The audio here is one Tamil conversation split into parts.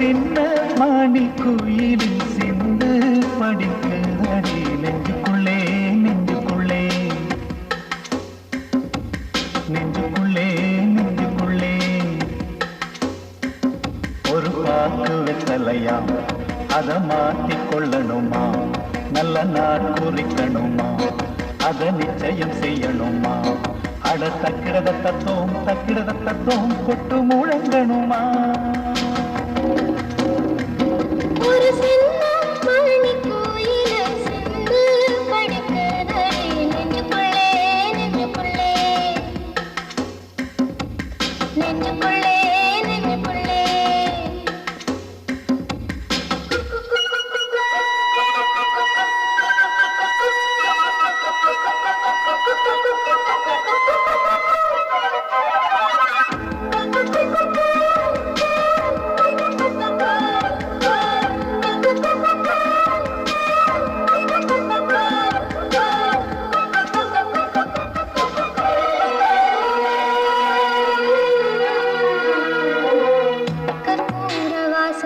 சின்ன மானில் குயிலின் சிந்த படிக்க அடி நெஞ்சுக்குள்ளே நெஞ்சுக்குள்ளே. நெஞ்சுக்குள்ளே நெஞ்சுக்குள்ளே. ஒரு பாக்கு வெத்தலையாம் அதை மாத்திக்கொள்ளணுமா நல்ல நாள் குறிக்கணுமா? அதை நிச்சயம் செய்யணுமா? அட தக்கிரத தத்தோம் தக்கிரத தத்தோம் கொட்டு முழங்கணுமா?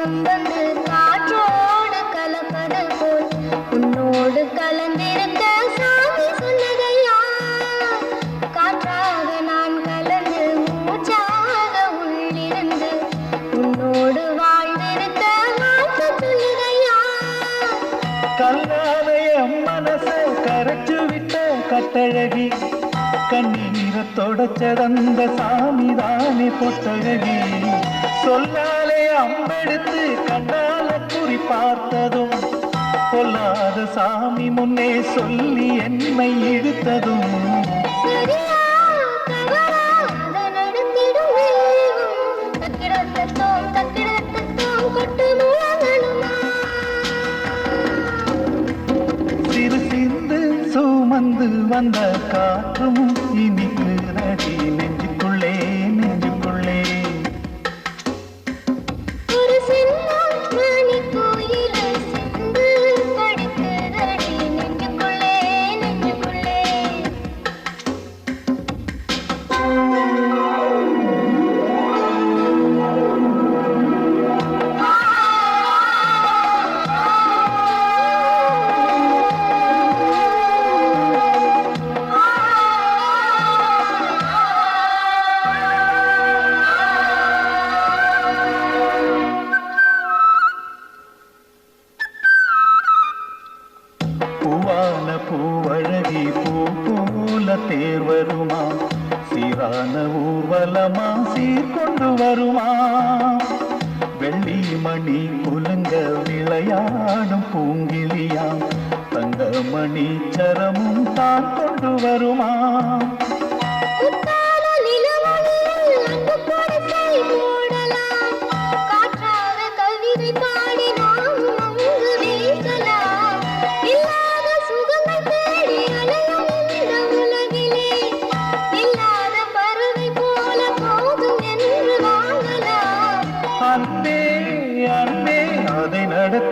வாசம் காற்றோடு கலப்பது போல் உன்னோடு கலந்திருக்க சாமி சொன்னதையா? காற்றாக நான் கலந்து மூச்சாக உள்ளிருந்து உன்னோடு வாழ்ந்திருக்க வாழ்த்து சொல்லுதையா? கல்லாதைய மனச கரைச்சு விட்ட கட்டழகி கண்ணீர தொடச்சதந்த சாமி தானே பொட்டழகி. சொல்லாலே அம்பெடுத்து கண்டால குறி பார்த்ததும் பொல்லாத சாமி முன்னே சொல்லி என்னை இழுத்ததும். வந்த காற்றும் இனி பூவழகி பூ போல தேர் வருமா? சீரான ஊர்வலமா? சீர்கொண்டு வருமா? வெள்ளி மணி புலுங்க விளையாடும் பூங்கிலியா தங்க மணி சரமும் தான் கொண்டு வருமா?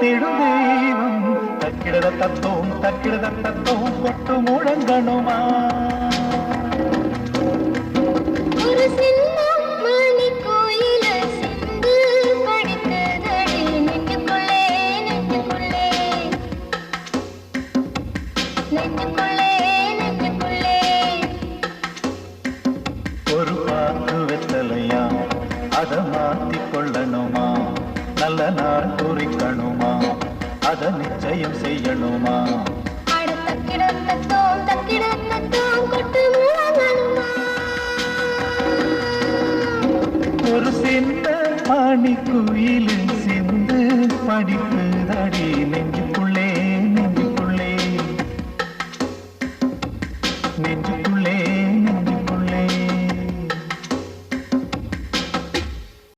அதை நடத்திடும் தெய்வம். தக்கிடத தத்தோம் தக்கிடத தத்தோம் கொட்டு முழங்கணுமா? ஒரு சின்ன மணி கோயில சிந்து குறிக்கணுமா அத நிச்சயம் செய்யணுமா? ஒரு சின்ன மணி குயிலில் சிந்து படிப்பு தடி நெஞ்சு